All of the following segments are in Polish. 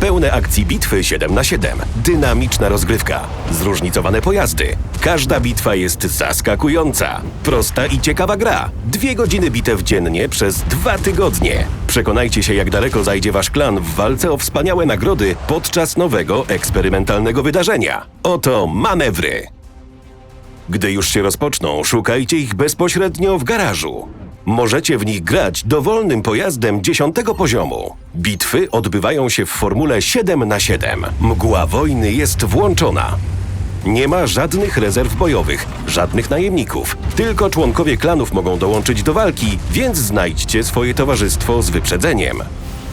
Pełne akcji bitwy 7 na 7 Dynamiczna rozgrywka. Zróżnicowane pojazdy. Każda bitwa jest zaskakująca. Prosta i ciekawa gra. Dwie godziny bitew dziennie przez dwa tygodnie. Przekonajcie się, jak daleko zajdzie wasz klan w walce o wspaniałe nagrody podczas nowego, eksperymentalnego wydarzenia. Oto manewry. Gdy już się rozpoczną, szukajcie ich bezpośrednio w garażu. Możecie w nich grać dowolnym pojazdem 10 poziomu. Bitwy odbywają się w formule 7 na 7 Mgła wojny jest włączona. Nie ma żadnych rezerw bojowych, żadnych najemników. Tylko członkowie klanów mogą dołączyć do walki, więc znajdźcie swoje towarzystwo z wyprzedzeniem.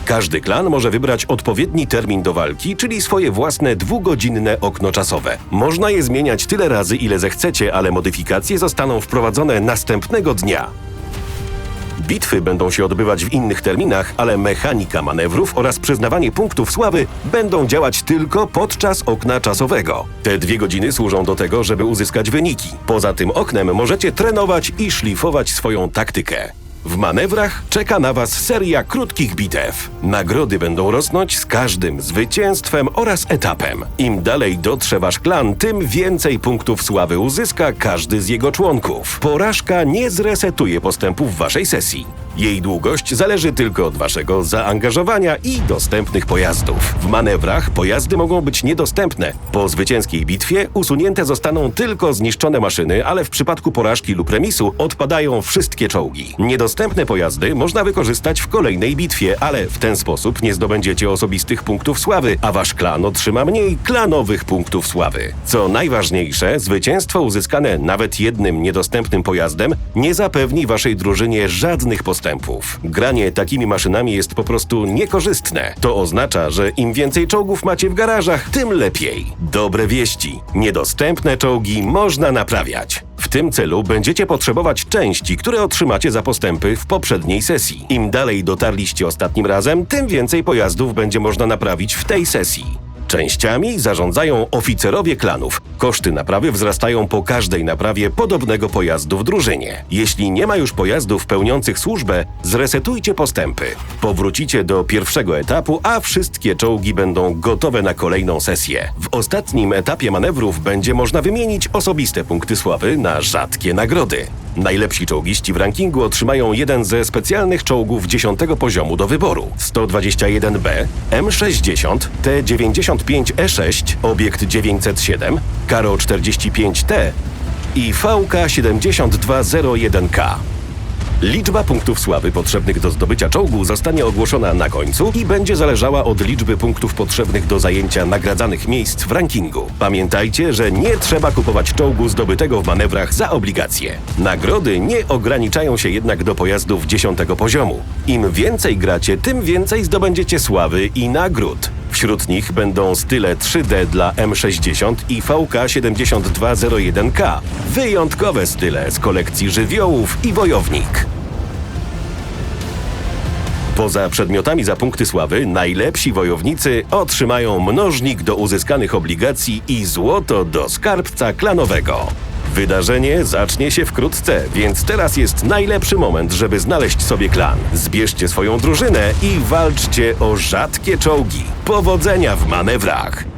Każdy klan może wybrać odpowiedni termin do walki, czyli swoje własne dwugodzinne okno czasowe. Można je zmieniać tyle razy, ile zechcecie, ale modyfikacje zostaną wprowadzone następnego dnia. Bitwy będą się odbywać w innych terminach, ale mechanika manewrów oraz przyznawanie punktów sławy będą działać tylko podczas okna czasowego. Te dwie godziny służą do tego, żeby uzyskać wyniki. Poza tym oknem możecie trenować i szlifować swoją taktykę. W manewrach czeka na Was seria krótkich bitew. Nagrody będą rosnąć z każdym zwycięstwem oraz etapem. Im dalej dotrze Wasz klan, tym więcej punktów sławy uzyska każdy z jego członków. Porażka nie zresetuje postępów Waszej sesji. Jej długość zależy tylko od Waszego zaangażowania i dostępnych pojazdów. W manewrach pojazdy mogą być niedostępne. Po zwycięskiej bitwie usunięte zostaną tylko zniszczone maszyny, ale w przypadku porażki lub remisu odpadają wszystkie czołgi. Niedostępne pojazdy można wykorzystać w kolejnej bitwie, ale w ten sposób nie zdobędziecie osobistych punktów sławy, a wasz klan otrzyma mniej klanowych punktów sławy. Co najważniejsze, zwycięstwo uzyskane nawet jednym niedostępnym pojazdem nie zapewni waszej drużynie żadnych postępów. Granie takimi maszynami jest po prostu niekorzystne. To oznacza, że im więcej czołgów macie w garażach, tym lepiej. Dobre wieści. Niedostępne czołgi można naprawiać. W tym celu będziecie potrzebować części, które otrzymacie za postępy w poprzedniej sesji. Im dalej dotarliście ostatnim razem, tym więcej pojazdów będzie można naprawić w tej sesji. Częściami zarządzają oficerowie klanów. Koszty naprawy wzrastają po każdej naprawie podobnego pojazdu w drużynie. Jeśli nie ma już pojazdów pełniących służbę, zresetujcie postępy. Powrócicie do pierwszego etapu, a wszystkie czołgi będą gotowe na kolejną sesję. W ostatnim etapie manewrów będzie można wymienić osobiste punkty sławy na rzadkie nagrody. Najlepsi czołgiści w rankingu otrzymają jeden ze specjalnych czołgów 10 poziomu do wyboru. 121B, M60, T95E6, Obiekt 907, Karo 45T i VK7201K. Liczba punktów sławy potrzebnych do zdobycia czołgu zostanie ogłoszona na końcu i będzie zależała od liczby punktów potrzebnych do zajęcia nagradzanych miejsc w rankingu. Pamiętajcie, że nie trzeba kupować czołgu zdobytego w manewrach za obligacje. Nagrody nie ograniczają się jednak do pojazdów 10 poziomu. Im więcej gracie, tym więcej zdobędziecie sławy i nagród. Wśród nich będą style 3D dla M60 i VK7201K. Wyjątkowe style z kolekcji żywiołów i wojownik. Poza przedmiotami za punkty sławy, najlepsi wojownicy otrzymają mnożnik do uzyskanych obligacji i złoto do skarbca klanowego. Wydarzenie zacznie się wkrótce, więc teraz jest najlepszy moment, żeby znaleźć sobie klan. Zbierzcie swoją drużynę i walczcie o rzadkie czołgi. Powodzenia w manewrach!